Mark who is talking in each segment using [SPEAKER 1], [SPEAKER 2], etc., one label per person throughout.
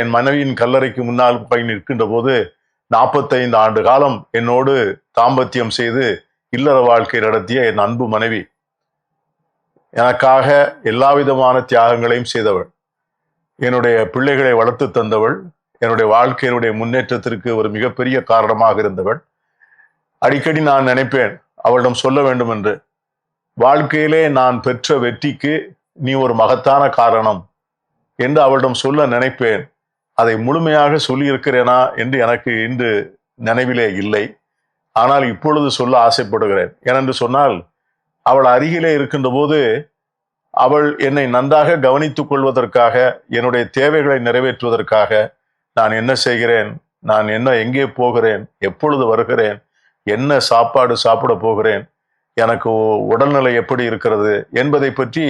[SPEAKER 1] என் மனைவியின் கல்லறைக்கு முன்னால் போய் நிற்கின்ற போது நாற்பத்தைந்து ஆண்டு காலம் என்னோடு தாம்பத்தியம் செய்து இல்லற வாழ்க்கை நடத்திய என் அன்பு மனைவி. எனக்காக எல்லா விதமான தியாகங்களையும் செய்தவள். என்னுடைய பிள்ளைகளை வளர்த்து தந்தவள். என்னுடைய வாழ்க்கையினுடைய முன்னேற்றத்திற்கு ஒரு மிகப்பெரிய காரணமாக இருந்தவள். அடிக்கடி நான் நினைப்பேன் அவளிடம் சொல்ல வேண்டும் என்று. வாழ்க்கையிலே நான் பெற்ற வெற்றிக்கு நீ ஒரு மகத்தான காரணம் என்று அவளிடம் சொல்ல நினைப்பேன். அதை முழுமையாக சொல்லியிருக்கிறேனா என்று எனக்கு இன்று நினைவிலே இல்லை. ஆனால் இப்பொழுது சொல்ல ஆசைப்படுகிறேன். ஏனென்று சொன்னால் அவள் அருகிலே இருக்கின்ற போது அவள் என்னை நன்றாக கவனித்துக் கொள்வதற்காக என்னுடைய தேவைகளை நிறைவேற்றுவதற்காக நான் என்ன செய்கிறேன்? நான் என்ன எங்கே போகிறேன்? எப்பொழுது வருகிறேன்? என்ன சாப்பாடு சாப்பிட போகிறேன்? எனக்கு உடல்நிலை எப்படி இருக்கிறது? என்பதை பற்றி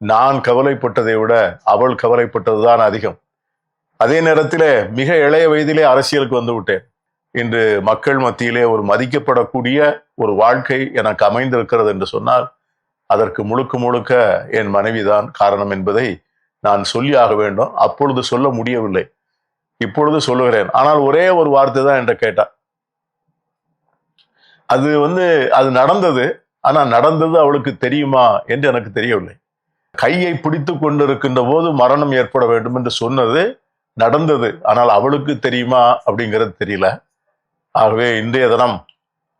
[SPEAKER 1] நான் கவலைப்பட்டதை விட அவள் கவலைப்பட்டதுதான் அதிகம். அதே நேரத்தில் மிக இளைய வயதிலே அரசியலுக்கு வந்து விட்டேன். இன்று மக்கள் மத்தியிலே ஒரு மதிக்கப்படக்கூடிய ஒரு வாழ்க்கை எனக்கு அமைந்திருக்கிறது என்று சொன்னால் அதற்கு முழுக்க முழுக்க என் மனைவிதான் காரணம் என்பதை நான் சொல்லி ஆக வேண்டும். அப்பொழுது சொல்ல முடியவில்லை. இப்பொழுது சொல்லுகிறேன். ஆனால் ஒரே ஒரு வார்த்தை தான் என்ற கேட்டா அது வந்து அது நடந்தது. ஆனா நடந்தது அவளுக்கு தெரியுமா என்று எனக்கு தெரியவில்லை. கையை பிடித்து கொண்டிருக்கின்ற போது மரணம் ஏற்பட வேண்டும் என்று சொன்னது நடந்தது. ஆனால் அவளுக்கு தெரியுமா அப்படிங்கிறது தெரியல. ஆகவே இன்றைய தினம்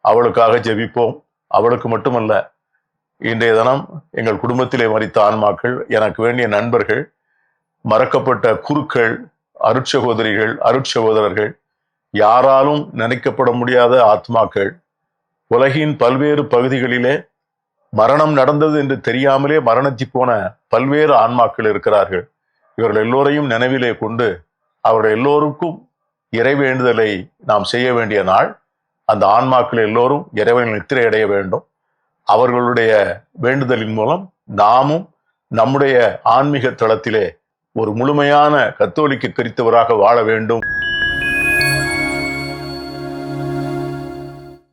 [SPEAKER 1] அவளுக்காக ஜெபிப்போம். அவளுக்கு மட்டுமல்ல இன்றைய தினம் எங்கள் குடும்பத்திலே மறித்த ஆன்மாக்கள் எனக்கு வேண்டிய நண்பர்கள் மறக்கப்பட்ட குருக்கள் அருட்சகோதரிகள் அருட்சகோதரர்கள் யாராலும் நினைக்கப்பட முடியாத ஆத்மாக்கள் உலகின் பல்வேறு பகுதிகளிலே மரணம் நடந்தது என்று தெரியாமலே மரணத்தி போன பல்வேறு ஆன்மாக்கள் இருக்கிறார்கள். இவர்கள் எல்லோரையும் நினைவிலே கொண்டு அவர்கள் எல்லோருக்கும் இறைவேண்டுதலை நாம் செய்ய வேண்டிய நாள். அந்த ஆன்மாக்கள் எல்லோரும் இறைவன் நித்திரை அடைய வேண்டும். அவர்களுடைய வேண்டுதலின் மூலம் நாமும் நம்முடைய ஆன்மீக தளத்திலே ஒரு முழுமையான கத்தோலிக்க கிறித்தவராக வாழ வேண்டும்.